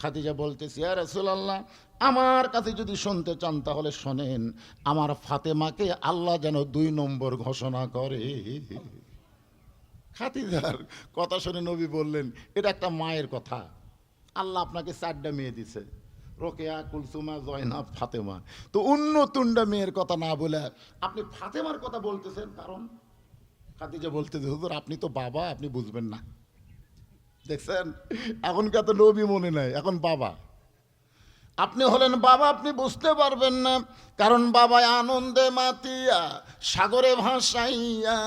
খাদিজা বলতেছি আর রসুলাল্লাহ, আমার কাছে যদি শুনতে চান তাহলে শোনেন, আমার ফাতেমাকে আল্লাহ যেন দুই নম্বর ঘোষণা করে। খাতিজার কথা শুনে নবী বললেন, এটা একটা মায়ের কথা। আল্লাহ আপনাকে চারটা মেয়ে দিছে, রোকেয়া, কুলসুমা জয়নাব ফাতেমা। তো অন্য তুন্ডা মেয়ের কথা না বলে আপনি ফাতেমার কথা বলতেছেন কারণ? খাদিজা বলতেছে, হুজুর, আপনি তো বাবা, আপনি বুঝবেন না। দেখছেন? এখনকার তো নবী মনে নাই? এখন বাবা। আপনি হলেন বাবা, আপনি বুঝতে পারবেন না। কারণ বাবা আনন্দে মাতিয়া, সাগরে ভাসাইয়া,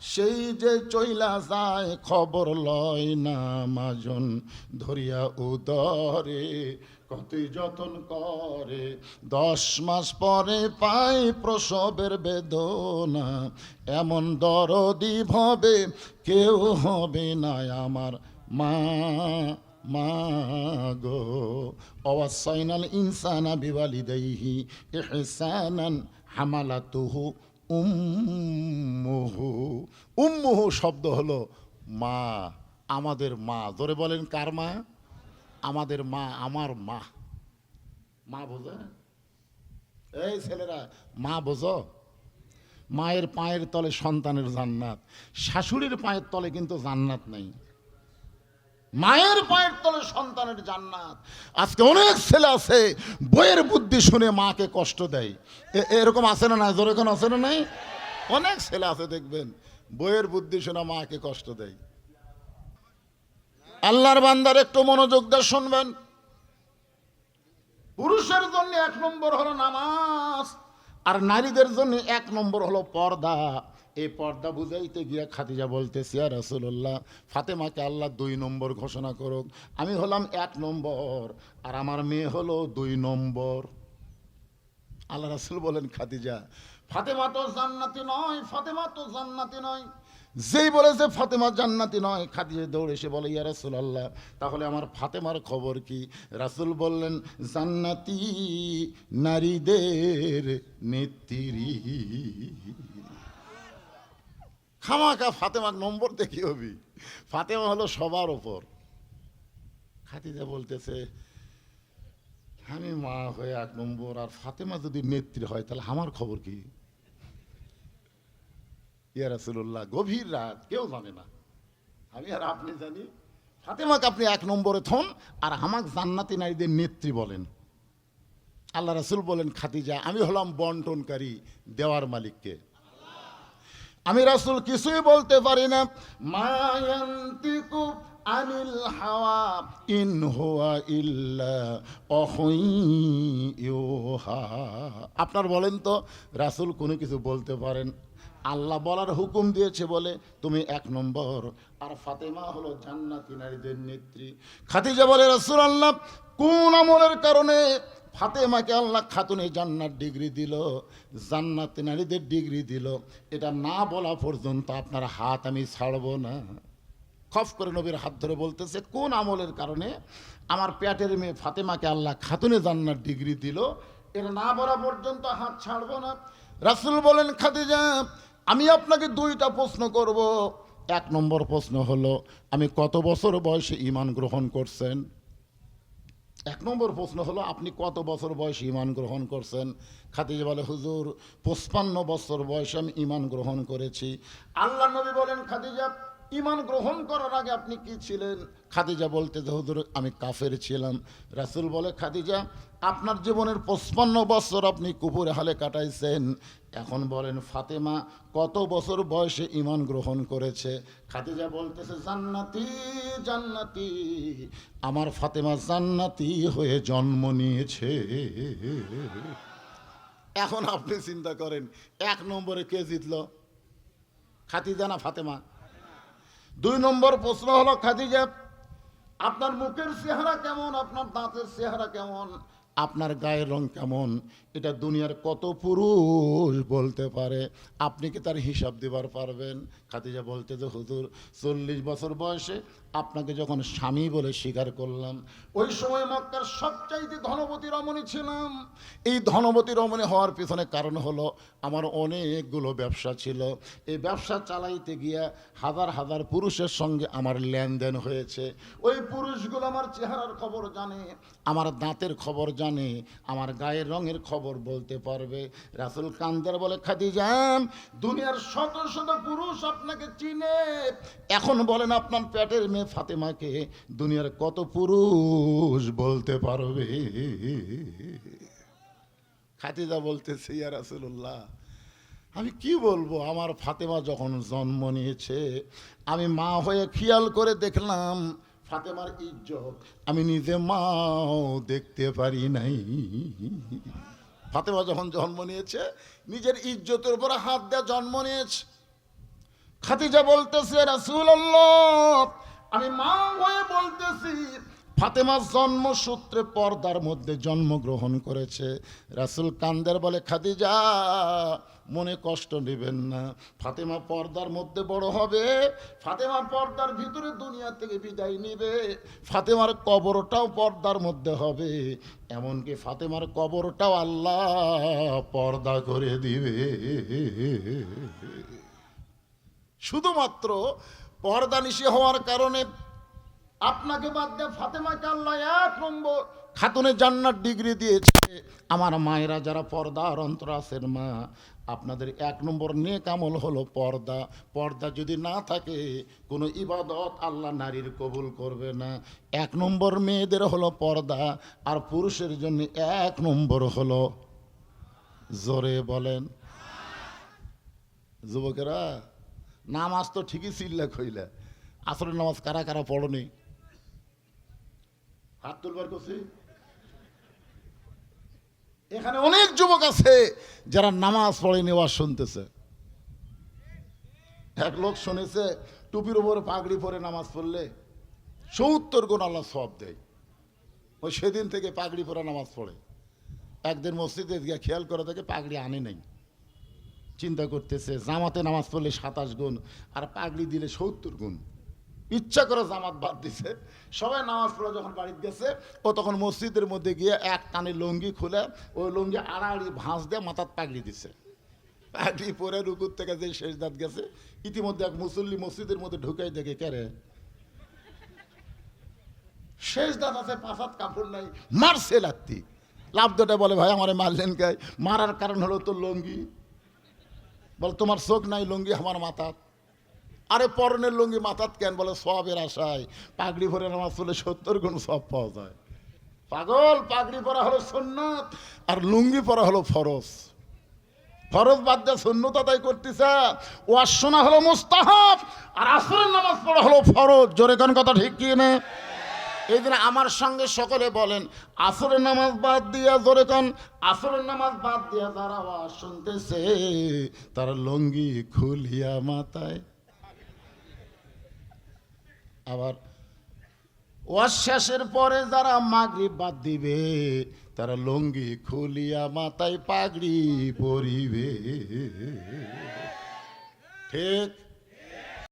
সেই যে চইলা যায়, খবর লয় না মাজন ধরিয়া উদরে। কতই যতন করে, দশ মাস পরে পাই প্রসবের বেদনা। এমন দরদি ভবে কেউ হবে না আমার মা মাগো অবসাইনাল ইনসানা বিওয়ালিদাইহি ইহসানান হামালাতুহু উম্মুহু। উম্মুহু শব্দ হলো মা, আমাদের মা। ধরে বলেন, কার মা? আমাদের মা, আমার মা। মা বোঝে এই ছেলেরা, মা বোঝো? মায়ের পায়ের তলে সন্তানের জান্নাত, শাশুড়ির পায়ের তলে কিন্তু জান্নাত নাই। মায়ের পায়ের তলে সন্তানের জান্নাত। আজকে অনেক ছেলে আছে, বইয়ের বুদ্ধি শুনে মাকে কষ্ট দেয়। এরকম আছে না নাই? যেরকম আছে না নাই? অনেক ছেলে আছে, দেখবেন, বইয়ের বুদ্ধি শুনে মাকে কষ্ট দেয়। আল্লাহর বান্দার একটু মনোযোগ দিয়ে শুনবেন। পুরুষের জন্য এক নম্বর হলো নামাজ, আর নারীদের জন্য এক নম্বর হলো পর্দা। এই পর্দা বুঝাইতে গিয়া খাদিজা বলতেছি আর রাসুল্লাহ ফাতেমাকে আল্লাহ দুই নম্বর ঘোষণা করুক। আমি হলাম এক নম্বর, আর আমার মেয়ে হলো দুই নম্বর। আল্লাহ রাসুল বলেন, খাদিজা, ফাতেমা তো জান্নাতি নয়, ফাতেমা তো জান্নাতি নয়। যেই বলেছে, ফাতেমা জান্নাতি নয়, খাদিজা দৌড়ে এসে বলে, ইয়া রাসুল আল্লাহ তাহলে আমার ফাতেমার খবর কি? রাসুল বললেন, জান্নাতি নারীদের নেত্রী। খামাকা ফাতেমার নম্বর দেখি হবি। ফাতেমা হলো সবার ওপর। খাতিজা বলতেছে, আমি মা হয়ে এক নম্বর, আর ফাতেমা যদি নেত্রী হয়, তাহলে আমার খবর কি? ইয়া রাসুল্লাহ গভীর রাত, কেউ জানে না। আমি আর আপনি জানি, ফাতেমাকে আপনি এক নম্বরে থন, আর আমাকে জান্নাতি নারীদের নেত্রী বলেন। আল্লাহ রাসুল বলেন খাতিজা আমি হলাম বন্টনকারী, দেওয়ার মালিককে। আমি রাসুল কিছুই বলতে পারি না। মায়ান্তিকু আনিল হাওয়া ইন হুয়া ইল্লা অহইউহা আপনার বলেন তো, রাসুল কোনো কিছু বলতে পারেন? আল্লাহ বলার হুকুম দিয়েছে বলে, তুমি এক নম্বর। আর ফাতেমা হলো জান্নাতি নারীদের নেত্রী। খাদিজা বলে রাসুল আল্লাহ কোন আমলের কারণে ফাতেমাকে আল্লাহ খাতুনে জান্নাত ডিগ্রি দিল? জান্নাত নারীদের ডিগ্রি দিল। এটা না বলা পর্যন্ত আপনার হাত আমি ছাড়বো না। খফ করে নবীর হাত ধরে বলতেছে, কোন আমলের কারণে আমার পেটের মেয়ে ফাতেমাকে আল্লাহ খাতুনে জান্নাত ডিগ্রি দিল? এটা না বলা পর্যন্ত হাত ছাড়বো না। রাসুল বলেন, খাদিজা আমি আপনাকে দুইটা প্রশ্ন করব। এক নম্বর প্রশ্ন হলো, আমি কত বছর বয়সে ইমান গ্রহণ করছেন? এক নম্বর প্রশ্ন হলো, আপনি কত বছর বয়সে ইমান গ্রহণ করছেন? খাতিজা বলে, হুজুর, পঁচপান্ন বছর বয়সে আমি ইমান গ্রহণ করেছি। আল্লাহ নবী বলেন, খাদিজা ইমান গ্রহণ করার আগে আপনি কি ছিলেন? খাদিজা বলতে হুজুর, আমি কাফের ছিলাম। রাসুল বলে, খাদিজা, আপনার জীবনের পঁচপান্ন বছর আপনি কুপুরে হালে কাটাইছেন। এখন বলেন, ফাতেমা কত বছর বয়সে ইমান গ্রহণ করেছে? খাদিজা বলতেছে, জান্নাতি জান্নাতি, আমার ফাতেমা জান্নাতি হয়ে জন্ম নিয়েছে। এখন আপনি চিন্তা করেন, এক নম্বরে কে জিতল? খাতিজা না ফাতেমা? দুই নম্বর প্রশ্ন হলো খাদিজা আপনার মুখের চেহারা কেমন? আপনার দাঁতের চেহারা কেমন? আপনার গায়ের রং কেমন? এটা দুনিয়ার কত পুরুষ বলতে পারে। আপনি কি তার হিসাব দিবার পারবেন? খাদিজা বলতে যে, হুজুর, চল্লিশ বছর বয়সে আপনাকে যখন স্বামী বলে স্বীকার করলাম, ওই সময় মক্কার সবচাইতে ধনবতী রমণী ছিলাম। এই ধনবতী রমণী হওয়ার পিছনে কারণ হলো, আমার অনেকগুলো ব্যবসা ছিল। এই ব্যবসা চালাইতে গিয়া হাজার হাজার পুরুষের সঙ্গে আমার লেনদেন হয়েছে। ওই পুরুষগুলো আমার চেহারার খবর জানে, আমার দাঁতের খবর জানে আমার গায়ের রঙের খবর বলতে পারবে। রাসুল কান্দার বলে খাদিজাম দুনিয়ার শত শত পুরুষ আপনাকে চিনে। এখন বলেন আপনার পেটের মেয়ে ফাতেমাকে দুনিয়ার কত পুরুষ বলতে পারবে? খাদিজা বলতেছে, ইয়া রাসুল্লাহ আমি কি বলব? আমার ফাতেমা যখন জন্ম নিয়েছে, আমি মা হয়ে খেয়াল করে দেখলাম ফাতেমার ইজ্জত আমি নিজে মাও দেখতে পারি নাই। ফাতেমা যখন জন্ম নিয়েছে, নিজের ইজ্জতের উপরে হাত দেওয়া জন্ম নিয়েছে। খাতিজা বলতেছে রাসুল আমি মা হয়ে বলতেছি ফাতেমার জন্মসূত্রে পর্দার মধ্যে জন্মগ্রহণ করেছে। রাসুল কান্দের বলে, খাদিজা, মনে কষ্ট নেবেন না। ফাতেমা পর্দার মধ্যে বড় হবে। ফাতেমা পর্দার ভিতরে দুনিয়া থেকে বিদায় নেবে। ফাতেমার কবরটাও পর্দার মধ্যে হবে। এমনকি ফাতেমার কবরটাও আল্লাহ পর্দা করে দিবে। শুধুমাত্র পর্দা নিশি হওয়ার কারণে আপনাকে বাদ দিয়ে ফাতেমাকে আল্লাহ এক নম্বর খাতুনে জান্নার ডিগ্রি দিয়েছে। আমার মায়েরা যারা পর্দার অন্তর আছেন মা, আপনাদের এক নম্বর নেক আমল হলো পর্দা। পর্দা যদি না থাকে, কোনো ইবাদত আল্লাহ নারীর কবুল করবে না। এক নম্বর মেয়েদের হলো পর্দা, আর পুরুষের জন্য এক নম্বর হলো, জোরে বলেন। যুবকেরা, নামাজ তো ঠিকই চিল্লা খইলা। আসলে নামাজ কারা কারা পড়নি? হাত তুলবার করছি। এখানে অনেক যুবক আছে যারা নামাজ পড়েনি আওয়াজ শুনতেছে। এক লোক শুনেছে, টুপির উপরে পাগড়ি পরে নামাজ পড়লে সত্তর গুণ আল্লাহ সব দেয়। ওই সেদিন থেকে পাগড়ি পরে নামাজ পড়ে। একদিন মসজিদে গিয়ে খেয়াল করে দেখে পাগড়ি আনে নাই। চিন্তা করতেছে, জামাতে নামাজ পড়লে সাতাশ গুণ, আর পাগড়ি দিলে সত্তর গুণ। ইচ্ছা করে জামাত বাদ দিছে। সবাই নামাজ পড়ে যখন বাড়িতে গেছে, ও তখন মসজিদের মধ্যে গিয়ে এক টানে লুঙ্গি খুলে, ওই লুঙ্গি আড়াআড়ি ভাঁজ দিয়ে মাথার পাগড়ি দিছে। পাগড়ি পরে রুকুর থেকে যে শেষ দাঁত গেছে, ইতিমধ্যে এক মুসল্লি মসজিদের মধ্যে ঢুকাই দেখে কেরে শেষ দাঁত আছে পাশাত কাপড় নাই, মারছে লাগতি লাভ দুটা বলে, ভাই, আমারে মারলেন গায়ে মারার কারণ হলো তো লুঙ্গি। বল, তোমার চোখ নাই, লুঙ্গি আমার মাথাত আরে পরনের লুঙ্গি মাথাত কেন? বলে, সবের আশায়। পাগড়ি ভরে নামাজ পড়লে সত্তর গুণ সব পাওয়া যায়। পাগল, পাগড়ি পরা হলো সুন্নাত, আর লুঙ্গি পরা হলো ফরজ। ফরজ বাদ দিয়ে শূন্যতা তাই করতেছে। ও শোনা হলো মুস্তাহাব, আর আসরের নামাজ পড়া হলো ফরজ। জোরে কোন কথা ঠিক কি না? এই দিন আমার সঙ্গে সকলে বলেন, আসরের নামাজ বাদ দিয়া জোরে কন, আসরের নামাজ বাদ দিয়া যারা আওয়াজ শুনতেছে, তারা লঙ্গি খুলিয়া মাথায় আবার ওয়াজ শেষের পরে যারা মাগরিব বাদ দিবে, তারা লঙ্গি খুলিয়া মাথায় পাগড়ি পরিবে। ঠিক